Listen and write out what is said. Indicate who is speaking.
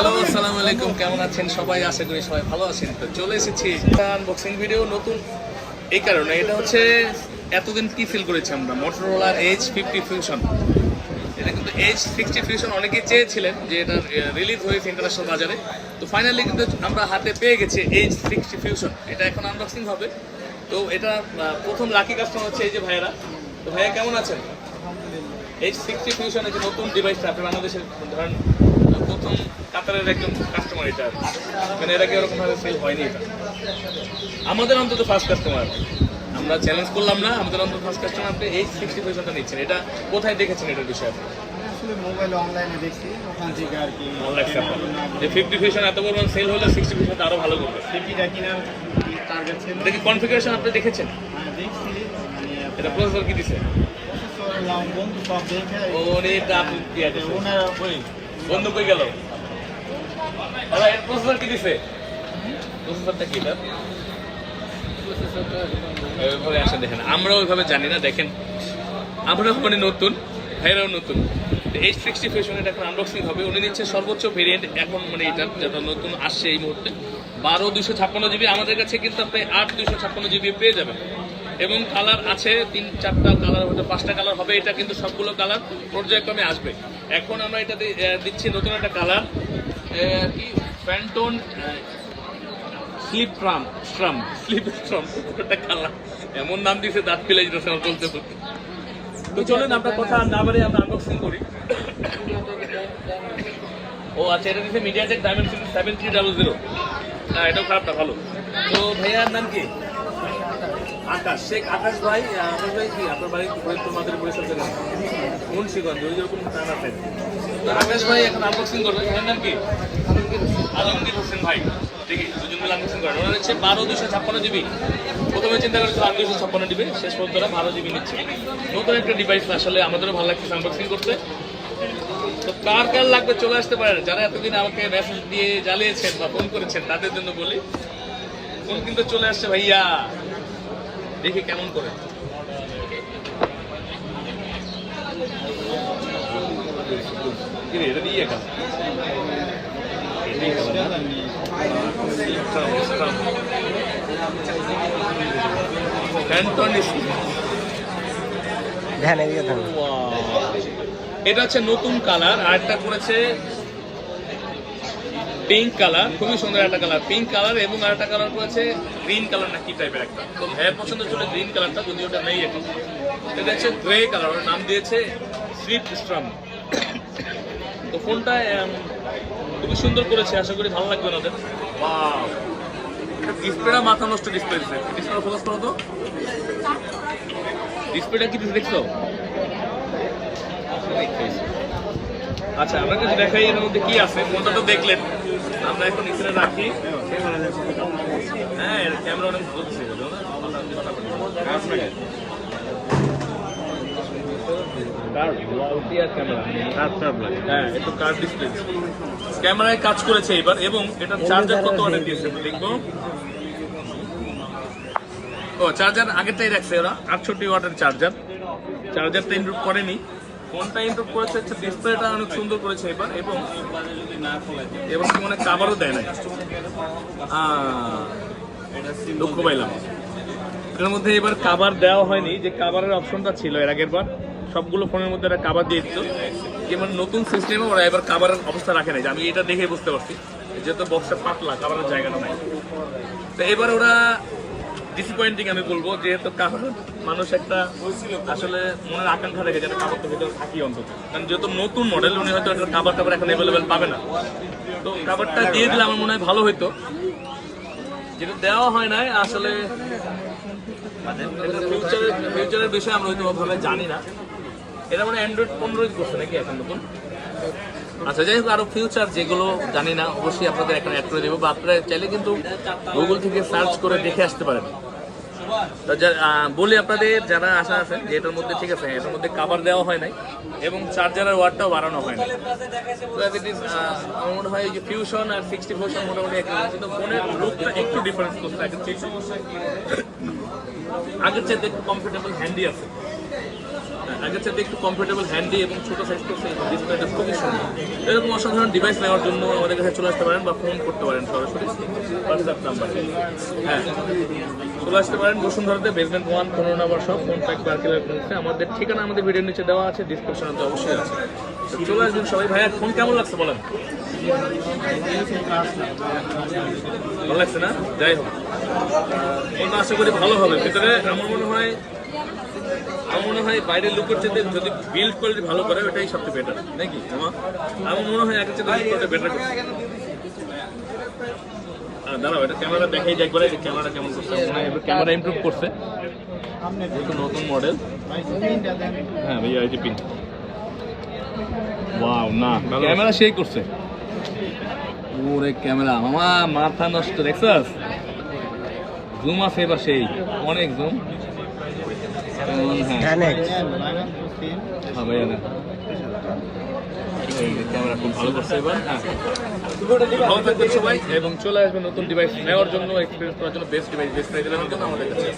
Speaker 1: Hello আসসালামু আলাইকুম কেমন আছেন? সবাই আশা করি সবাই ভালো আছেন। তো চলে এসেছি আনবক্সিং ভিডিও নতুন। এই কারণে এটা হচ্ছে, এতদিন কি ফিল করেছি আমরা? মোটরোলার এইচ ফিফটি ফিউশন এটা কিন্তু এইচ সিক্সটি ফিউশন অনেকেই চেয়েছিলেন যে এটা রিলিজ হয়েছে ইন্টারন্যাশনাল বাজারে। তো ফাইনালি কিন্তু আমরা হাতে পেয়ে গেছি এইচ সিক্সটি ফিউশন এটা এখন আনবক্সিং হবে। তো এটা প্রথম লাকি কাস্টমার হচ্ছে এই যে ভাইয়েরা। তো ভাইয়া, কেমন আছেন? এইচ সিক্সটি ফিউশনের যে নতুন ডিভাইসটা আপনি বাংলাদেশের, ধরেন, প্রথম কাতারের একজন কাস্টমার এটা। মানে এর আগে ওরকমভাবে সেল হয়নি এটা? আমাদের অন্তত ফার্স্ট কাস্টমার আমরা চ্যালেঞ্জ করলাম না আমাদের অন্তত ফার্স্ট কাস্টমার আপনি এই সিক্সটি ফিউশনটা নিচ্ছেন। এটা কোথায় দেখেছেন এটার বিষয়ে আপনি?
Speaker 2: আসলে মোবাইল অনলাইনে দেখছি ওখান থেকে আর কি।
Speaker 1: যে ফিফটি ফিউশন এত পরিমাণ সেল হলে সিক্সটি ফিউশন আরও ভালো করবে।
Speaker 2: সিপিটা কিনার টার্গেট ছিল
Speaker 1: এটা কি কনফিগারেশন আপনি দেখেছেন?
Speaker 2: হ্যাঁ, দেখছি। মানে
Speaker 1: এটা প্রসেসর কি দিছে?
Speaker 2: বন্ধু সব দেখে
Speaker 1: ওরে এটা আপনি কি ওই বন্ধু কই গেল? এর ওইভাবে আমরা ওইভাবে জানি না, দেখেন। আমরাও মানে নতুন, ভাইরাও নতুন। এইচ সিক্সটি ফিউশন এটা এখন আনবক্সিং হবে। উনি নিচ্ছে সর্বোচ্চ ভেরিয়েন্ট এখন মানে এটা, যেটা নতুন আসছে এই মুহূর্তে। বারো দুশো ছাপ্পান্ন জিবি, আমাদের কাছে কিন্তু আপনি আট দুশো ছাপ্পান্ন জিবি পেয়ে যাবেন। এবং কালার আছে, তিন চারটা কালার হয়তো পাঁচটা কালার হবে। এটা কিন্তু সবগুলো কালার পর্যায়ক্রমে আসবে। এখন আমরা এটা দিচ্ছি নতুন একটা কালার প্যান্টোন স্লিপ ট্রাম স্ট্রাম স্লিপ স্ট্রাম একটা কালার এমন নাম দিয়েছে দাঁত ফেলে যেতেছে আমার বলতে বলতে তো চলেন, আমরা কথা না বাড়ি আমরা আনবক্সিং করি। ও আচ্ছা এটা দিচ্ছে MediaTek dimension seven three double zero হ্যাঁ এটাও খারাপ না, ভালো। তো ভাইয়ার নাম কি? আকাশ। শেখ, আকাশ ভাই আকাশ ভাই কি? আপনার বাড়ি ফরিদপুর মাদের পরিষদ থেকে মুন্সিগঞ্জ ওই যেরকম টান আছে। ভাই, এখন আনবক্সিং করবে। ভাইয়ের নাম কি? আলমগীর হোসেন ভাই। দেখি দুজন মিলে আনবক্সিং করেন ওনার হচ্ছে বারো দুশো ছাপ্পান্ন জিবি প্রথমে চিন্তা করেছিল আমি দুশো ছাপ্পান্ন জিবি শেষ পর্যন্ত বারো জিবি নিচ্ছে। নতুন একটা ডিভাইস আসলে আমাদেরও ভালো লাগছে আনবক্সিং করতে। তো কার কার লাগবে চলে আসতে পারেন যারা এতদিন আমাকে মেসেজ দিয়ে জ্বালিয়েছেন বা ফোন করেছেন, তাদের জন্য বলি। ফোন কিন্তু চলে আসছে ভাইয়া। দেখি কেমন করে। কি রে, এটা দিয়ে এটা হচ্ছে নতুন কালার আর একটা করেছে পিঙ্ক কালার খুবই সুন্দর একটা কালার পিঙ্ক কালার এবং আর একটা কালার করেছে গ্রিন কালার না কি টাইপের একটা। তো ভাইয়ের পছন্দ ছিল গ্রিন কালারটা যদি ওটা নেই এখন। এটা হচ্ছে গ্রে কালার ওর নাম দিয়েছে স্লিপ স্ট্রাম তো ফোনটা খুবই সুন্দর করেছে আশা করি ভালো লাগবে ওনাদের। ডিসপ্লেটা মাথা নষ্ট ডিসপ্লে দিচ্ছে ডিসপ্লে ফোকাস করো তো? ডিসপ্লেটা কি দেখছ? আচ্ছা আমরা কিছু দেখাই এর মধ্যে কি আছে। ফোনটা তো দেখলেন। আমরা এখন এখানে রাখি। হ্যাঁ ক্যামেরা অনেক ভালো কার হ্যাঁ একটু কার ডিসপ্লে ক্যামেরায় কাজ করেছে এবার এবং এটা চার্জার কত অনেক দিয়েছে দেখব। ও চার্জার আগেরটাই রাখছে ওরা আটষট্টি ওয়াটের চার্জার চার্জারটা ইনক্লুড করেনি। ফোনটা ইনক্লুড করেছে হচ্ছে ডিসপ্লেটা অনেক সুন্দর করেছে এবার এবং এবং কি মনে কাভারও দেয় না দুঃখ পাইলাম। এর মধ্যে এবার কাভার দেওয়া হয়নি যে কাভারের অপশনটা ছিল এর আগের বার। সবগুলো ফোনের মধ্যে একটা কাভার দিয়ে দিত। যেমন নতুন সিস্টেমে ওরা এবার কাভারের অবস্থা রাখে নাই। যে আমি এটা দেখে বুঝতে পারছি। যেহেতু বক্সটা পাতলা কাভারের জায়গাটা নাই। তো এবার ওরা ডিসঅ্যাপয়েন্টিং আমি বলব, যেহেতু কাভার মানুষ একটা আসলে মনের আকাঙ্ক্ষা রেখে যেটা কাভারটা ভিতরে থাকি অন্তত। কারণ যেহেতু নতুন মডেল উনি হয়তো একটা কাভার টাভার এখন অ্যাভেলেবেল পাবে না। তো কাভারটা দিয়ে দিলে আমার মনে হয় ভালো হতো যেটা দেওয়া হয় নাই আসলে। ফিউচারের ফিউচারের বিষয়ে আমরা হয়তো ওভাবে জানি না। এটা মানে অ্যান্ড্রয়েড পনেরো করছে নাকি এখন নতুন? আচ্ছা যাই হোক, আরও ফিউচার যেগুলো জানি না, অবশ্যই আপনাদের এখানে অ্যাড করে দেবো, বা আপনারা চাইলে কিন্তু গুগল থেকে সার্চ করে দেখে আসতে পারেন। তো বলি আপনাদের, যারা আশা আছেন যে এটার মধ্যে, ঠিক আছে, এটার মধ্যে কাভার দেওয়া হয় নাই, এবং চার্জারের ওয়াটটাও বাড়ানো হয় নাই। তো it আমার মনে হয় যে ফিউশন আর সিক্সটি ফোরশন মোটামুটি একই। কিন্তু ফোনের লুকটা একটু ডিফারেন্স করছে আগের থেকে আগের চাইতে একটু কমফোর্টেবল হ্যান্ডি আছে। আগের চাইতে একটু কমফোর্টেবল হ্যান্ডি এবং ছোট সাইজ করছে ডিসপ্লেটা খুবই সুন্দর। এরকম অসাধারণ ডিভাইস নেওয়ার জন্য আমাদের কাছে চলে আসতে পারেন বা ফোন করতে পারেন সরাসরি। হোয়াটসঅ্যাপ নাম্বার হ্যাঁ। চলে আসতে পারেন বসুন্ধরাতে বেসমেন্ট ওয়ান পনেরো নাম্বার সব ফোন প্যাক পার্কেলের মধ্যে। আমাদের ঠিকানা আমাদের ভিডিওর নিচে দেওয়া আছে ডিসক্রিপশনে তো অবশ্যই আছে। চলে আসবেন সবাই। ভাইয়া ফোন কেমন লাগছে বলেন? ভালো লাগছে না? যাই হোক। আশা করি ভালো হবে। ভিতরে আমার মনে হয় আমার মনে হয় বাইরের লুকের চেয়ে যদি বিল্ড কোয়ালিটি ভালো করে ওটাই সবচেয়ে বেটার নাকি? আমার আমার মনে হয় আগের চেয়ে বেটার দাঁড়াও এটা ক্যামেরা দেখাই ক্যামেরা কেমন করছে? মনে হয় ক্যামেরা ইমপ্রুভ করছে। নতুন মডেল হ্যাঁ ভাইয়া এই যে পিন ওয়াও না ক্যামেরা সেই করছে। ওরে ক্যামেরা মামা মাথা নষ্ট দেখছস? জুম আছে এবার সেই অনেক জুম হ্যাঁ হ্যাঁ। এবং চলে আসবেন নতুন ডিভাইস নেওয়ার জন্য এক্সপিরিয়েন্স করার জন্য বেস্ট ডিভাইস বেস্ট প্রাইজ আমাদের কাছে।